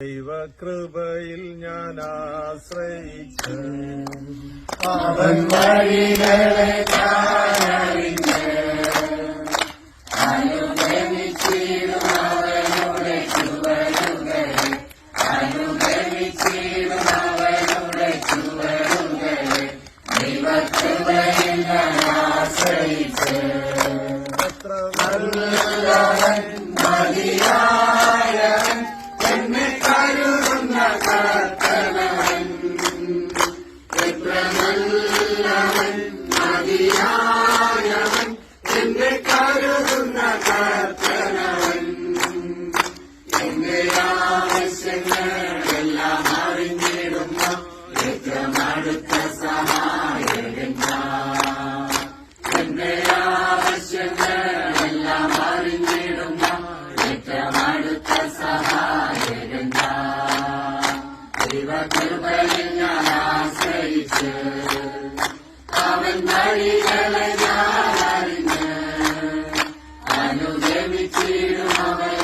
ദൈവകൃപയിൽ ഞാൻ ആശ്രയിച്ചു അവൻ വഴികളെ ദൈവകൃപയിൽ ഞാൻ ആശ്രയിച്ച് ശക്തിയായവൻ എന്നെ കരുതുന്ന കർത്തനവൻ. എന്റെ ആവശ്യങ്ങളെല്ലാം അറിഞ്ഞിടുന്ന ഏറ്റമടുത്ത സഹായകൻ എന്റെ ആവശ്യങ്ങളെല്ലാം അറിഞ്ഞിടുന്ന ഏറ്റമടുത്ത സഹായകൻ ദൈവ കൃപയ வழிகளை அனுதவித்திடும் அவர்